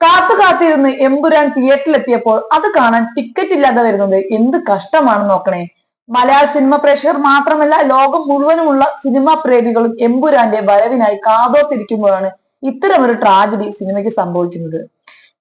കാത്തു കാത്തിരുന്ന് എമ്പുരാൻ തിയേറ്ററിലെത്തിയപ്പോൾ അത് കാണാൻ ടിക്കറ്റ് ഇല്ലാതെ വരുന്നത് എന്ത് കഷ്ടമാണെന്ന് നോക്കണേ. മലയാള സിനിമ പ്രേക്ഷകർ മാത്രമല്ല ലോകം മുഴുവനുമുള്ള സിനിമാ പ്രേമികളും എമ്പുരാന്റെ വരവിനായി കാതോത്തിരിക്കുമ്പോഴാണ് ഒരു ട്രാജഡി സിനിമയ്ക്ക് സംഭവിക്കുന്നത്.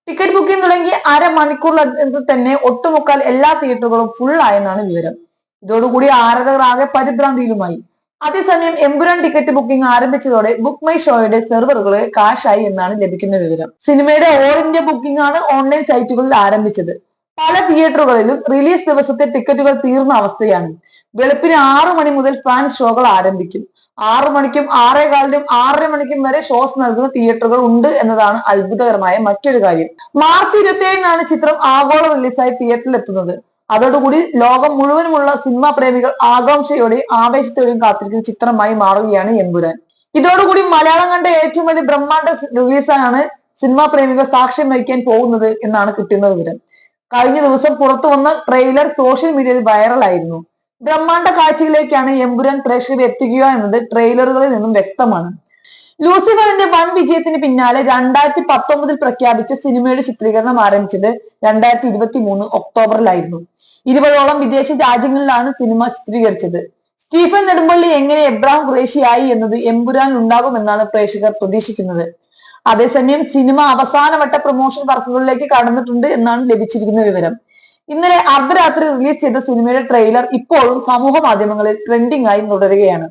ടിക്കറ്റ് ബുക്കിംഗ് തുടങ്ങി അരമണിക്കൂറിൽ തന്നെ ഒട്ടുമുക്കാൽ എല്ലാ തിയേറ്ററുകളും ഫുൾ ആയെന്നാണ് വിവരം. ഇതോടുകൂടി ആരാധകർ ആകെ പരിഭ്രാന്തിയിലുമായി. അതേസമയം എമ്പുരാൻ ടിക്കറ്റ് ബുക്കിംഗ് ആരംഭിച്ചതോടെ ബുക്ക് മൈ ഷോയുടെ സെർവറുകൾ കാഷായി എന്നാണ് ലഭിക്കുന്ന വിവരം. സിനിമയുടെ ഓൾ ഇന്ത്യ ബുക്കിംഗ് ആണ് ഓൺലൈൻ സൈറ്റുകളിൽ ആരംഭിച്ചത്. പല തിയേറ്ററുകളിലും റിലീസ് ദിവസത്തെ ടിക്കറ്റുകൾ തീർന്ന അവസ്ഥയാണ്. വെളുപ്പിന് ആറു മണി മുതൽ ഫാൻ ഷോകൾ ആരംഭിക്കും. ആറു മണിക്കും ആറേകാലിനും ആറര മണിക്കും വരെ ഷോസ് നൽകുന്ന തിയേറ്ററുകൾ ഉണ്ട് എന്നതാണ് അത്ഭുതകരമായ മറ്റൊരു കാര്യം. മാർച്ച് ഇരുപത്തിയേഴിനാണ് ചിത്രം ആഗോള റിലീസായി തിയേറ്ററിൽ എത്തുന്നത്. അതോടുകൂടി ലോകം മുഴുവനുമുള്ള സിനിമാ പ്രേമികൾ ആകാംക്ഷയോടെയും ആവേശത്തോടെയും കാത്തിരിക്കുന്ന ചിത്രമായി മാറുകയാണ് എമ്പുരാൻ ഇതോടുകൂടി മലയാളം കണ്ട ഏറ്റവും വലിയ ബ്രഹ്മാണ്ഡ റിലീസാണ് സിനിമാ പ്രേമികൾ സാക്ഷ്യം വഹിക്കാൻ പോകുന്നത് എന്നാണ് കിട്ടുന്ന വിവരം. കഴിഞ്ഞ ദിവസം പുറത്തു വന്ന ട്രെയിലർ സോഷ്യൽ മീഡിയയിൽ വൈറലായിരുന്നു ബ്രഹ്മാണ്ഡ കാഴ്ചയിലേക്കാണ് എമ്പുരാൻ പ്രേക്ഷകരെ എത്തിക്കുക എന്നത് ട്രെയിലറുകളിൽ നിന്നും വ്യക്തമാണ്. ലൂസിഫറിന്റെ വൻ വിജയത്തിന് പിന്നാലെ രണ്ടായിരത്തി പത്തൊമ്പതിൽ പ്രഖ്യാപിച്ച സിനിമയുടെ ചിത്രീകരണം ആരംഭിച്ചത് രണ്ടായിരത്തി ഇരുപത്തി മൂന്ന് ഒക്ടോബറിലായിരുന്നു. ഇരുപതോളം വിദേശ രാജ്യങ്ങളിലാണ് സിനിമ ചിത്രീകരിച്ചത്. സ്റ്റീഫൻ നെടുമ്പള്ളി എങ്ങനെ എബ്രാം ഖുറേഷിയായി എന്നത് എമ്പുരാൻ ഉണ്ടാകുമെന്നാണ് പ്രേക്ഷകർ പ്രതീക്ഷിക്കുന്നത്. അതേസമയം സിനിമ അവസാനവട്ട പ്രൊമോഷൻ വർക്കുകളിലേക്ക് കടന്നിട്ടുണ്ട് എന്നാണ് ലഭിച്ചിരിക്കുന്ന വിവരം. ഇന്നലെ അർദ്ധരാത്രി റിലീസ് ചെയ്ത സിനിമയുടെ ട്രെയിലർ ഇപ്പോഴും സമൂഹ മാധ്യമങ്ങളിൽ ട്രെൻഡിംഗ് ആയി തുടരുകയാണ്.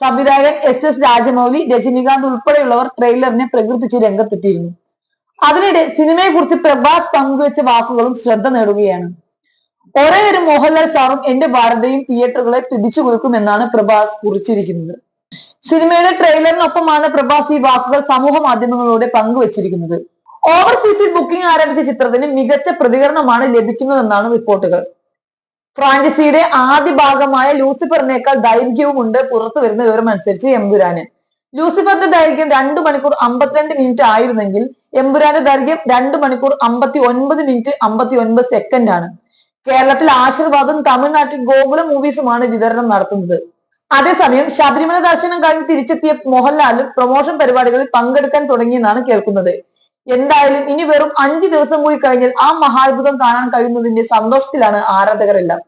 സംവിധായകൻ എസ് എസ് രാജമൗലി രജനികാന്ത് ഉൾപ്പെടെയുള്ളവർ ട്രെയിലറിനെ പ്രകീർത്തിച്ച് രംഗത്തെത്തിയിരുന്നു. അതിനിടെ സിനിമയെ കുറിച്ച് പ്രഭാസ് പങ്കുവെച്ച വാക്കുകളും ശ്രദ്ധ നേടുകയാണ്. ഒരേ ഒരു മോഹൻലാൽ സാറും എന്റെ ഭാരതയും തിയേറ്ററുകളെ പിടിച്ചു കൊടുക്കുമെന്നാണ് പ്രഭാസ് കുറിച്ചിരിക്കുന്നത്. സിനിമയുടെ ട്രെയിലറിനൊപ്പമാണ് പ്രഭാസ് ഈ വാക്കുകൾ സമൂഹ മാധ്യമങ്ങളിലൂടെ പങ്കുവച്ചിരിക്കുന്നത്. ഓവർസീസിൽ ബുക്കിംഗ് ആരംഭിച്ച ചിത്രത്തിന് മികച്ച പ്രതികരണമാണ് ലഭിക്കുന്നതെന്നാണ് റിപ്പോർട്ടുകൾ ഫ്രാഞ്ചൈസിയുടെ ആദ്യ ഭാഗമായ ലൂസിഫറിനേക്കാൾ ദൈർഘ്യവും ഉണ്ട് പുറത്തു വരുന്ന വിവരം അനുസരിച്ച് എംപുരാന്. ലൂസിഫറിന്റെ ദൈർഘ്യം രണ്ട് മണിക്കൂർ അമ്പത്തിരണ്ട് മിനിറ്റ് ആയിരുന്നെങ്കിൽ എമ്പുരാന്റെ ദൈർഘ്യം രണ്ട് മണിക്കൂർ അമ്പത്തി ഒൻപത് മിനിറ്റ് അമ്പത്തി ഒൻപത് സെക്കൻഡ് ആണ്. കേരളത്തിൽ ആശീർവാദം തമിഴ്നാട്ടിൽ ഗോകുലം മൂവീസുമാണ് വിതരണം നടത്തുന്നത്. അതേസമയം ശബരിമല ദർശനം കഴിഞ്ഞ് തിരിച്ചെത്തിയ മോഹൻലാലും പ്രൊമോഷൻ പരിപാടികളിൽ പങ്കെടുക്കാൻ തുടങ്ങിയെന്നാണ് കേൾക്കുന്നത്. എന്തായാലും ഇനി വെറും അഞ്ചു ദിവസം കൂടി കഴിഞ്ഞാൽ ആ മഹാത്ഭുതം കാണാൻ കഴിയുന്നതിന്റെ സന്തോഷത്തിലാണ് ആരാധകരെല്ലാം.